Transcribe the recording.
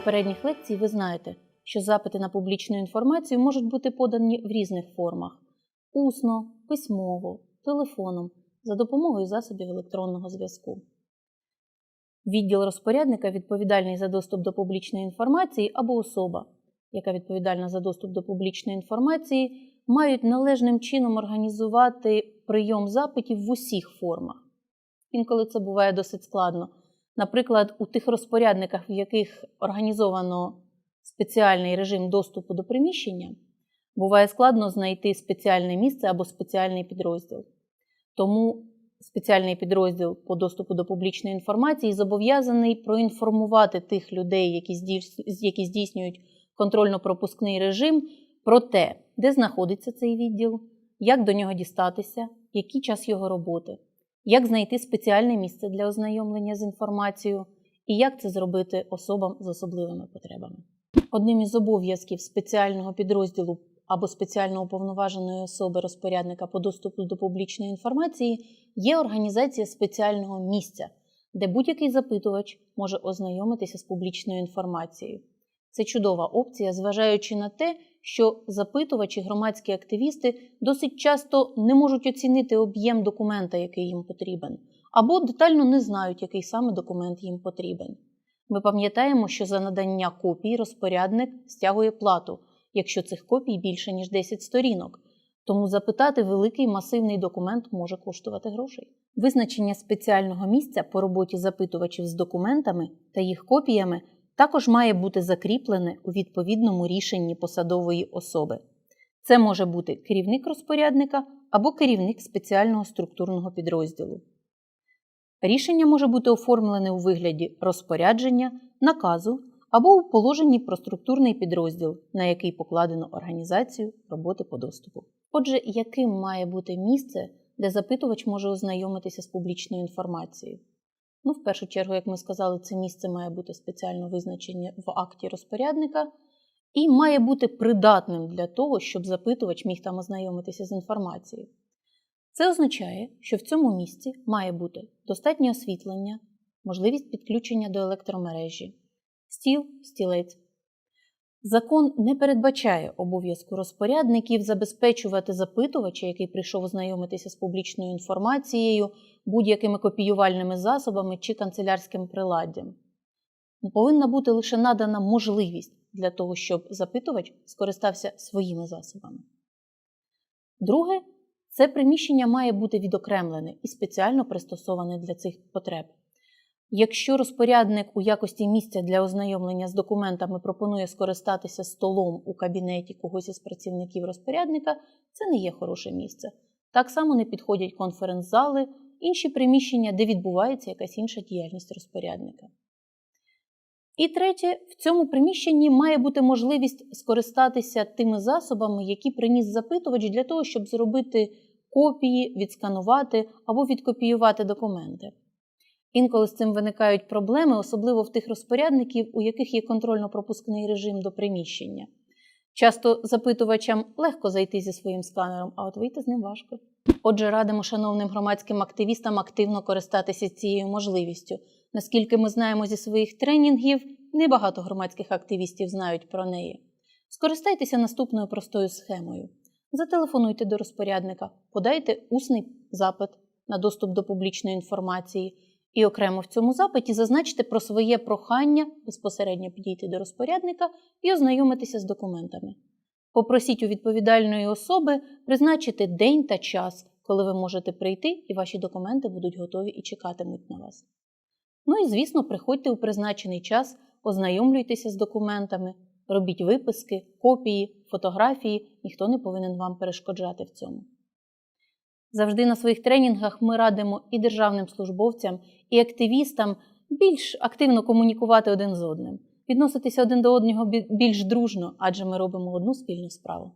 попередніх лекцій ви знаєте, що запити на публічну інформацію можуть бути подані в різних формах: усно, письмово, телефоном, за допомогою засобів електронного зв'язку. Відділ розпорядника відповідальний за доступ до публічної інформації або особа, яка відповідальна за доступ до публічної інформації, мають належним чином організувати прийом запитів в усіх формах. Інколи це буває досить складно. Наприклад, у тих розпорядниках, в яких організовано спеціальний режим доступу до приміщення, буває складно знайти спеціальне місце або спеціальний підрозділ. Тому спеціальний підрозділ по доступу до публічної інформації зобов'язаний проінформувати тих людей, які здійснюють контрольно-пропускний режим, про те, де знаходиться цей відділ, як до нього дістатися, який час його роботи, як знайти спеціальне місце для ознайомлення з інформацією і як це зробити особам з особливими потребами. Одним із обов'язків спеціального підрозділу або спеціально уповноваженої особи розпорядника по доступу до публічної інформації є організація спеціального місця, де будь-який запитувач може ознайомитися з публічною інформацією. Це чудова опція, зважаючи на те, що запитувачі, громадські активісти досить часто не можуть оцінити об'єм документа, який їм потрібен, або детально не знають, який саме документ їм потрібен. Ми пам'ятаємо, що за надання копій розпорядник стягує плату, якщо цих копій більше ніж 10 сторінок. Тому запитати великий масивний документ може коштувати грошей. Визначення спеціального місця по роботі запитувачів з документами та їх копіями також має бути закріплене у відповідному рішенні посадової особи. Це може бути керівник розпорядника або керівник спеціального структурного підрозділу. Рішення може бути оформлене у вигляді розпорядження, наказу або у положенні про структурний підрозділ, на який покладено організацію роботи по доступу. Отже, яким має бути місце, де запитувач може ознайомитися з публічною інформацією? Ну, в першу чергу, як ми сказали, це місце має бути спеціально визначене в акті розпорядника і має бути придатним для того, щоб запитувач міг там ознайомитися з інформацією. Це означає, що в цьому місці має бути достатнє освітлення, можливість підключення до електромережі, стіл, стілець. Закон не передбачає обов'язку розпорядників забезпечувати запитувача, який прийшов ознайомитися з публічною інформацією, будь-якими копіювальними засобами чи канцелярським приладдям. Повинна бути лише надана можливість для того, щоб запитувач скористався своїми засобами. Друге, це приміщення має бути відокремлене і спеціально пристосоване для цих потреб. Якщо розпорядник у якості місця для ознайомлення з документами пропонує скористатися столом у кабінеті когось із працівників розпорядника, це не є хороше місце. Так само не підходять конференц-зали, інші приміщення, де відбувається якась інша діяльність розпорядника. І третє, в цьому приміщенні має бути можливість скористатися тими засобами, які приніс запитувач для того, щоб зробити копії, відсканувати або відкопіювати документи. Інколи з цим виникають проблеми, особливо в тих розпорядників, у яких є контрольно-пропускний режим до приміщення. Часто запитувачам легко зайти зі своїм сканером, а от вийти з ним важко. Отже, радимо шановним громадським активістам активно користатися цією можливістю. Наскільки ми знаємо зі своїх тренінгів, небагато громадських активістів знають про неї. Скористайтеся наступною простою схемою. Зателефонуйте до розпорядника, подайте усний запит на доступ до публічної інформації. І окремо в цьому запиті зазначте про своє прохання безпосередньо підійти до розпорядника і ознайомитися з документами. Попросіть у відповідальної особи призначити день та час, коли ви можете прийти, і ваші документи будуть готові і чекатимуть на вас. Ну і, звісно, приходьте у призначений час, ознайомлюйтеся з документами, робіть виписки, копії, фотографії, ніхто не повинен вам перешкоджати в цьому. Завжди на своїх тренінгах ми радимо і державним службовцям, і активістам більш активно комунікувати один з одним, відноситися один до одного бі- більш дружно, адже ми робимо одну спільну справу.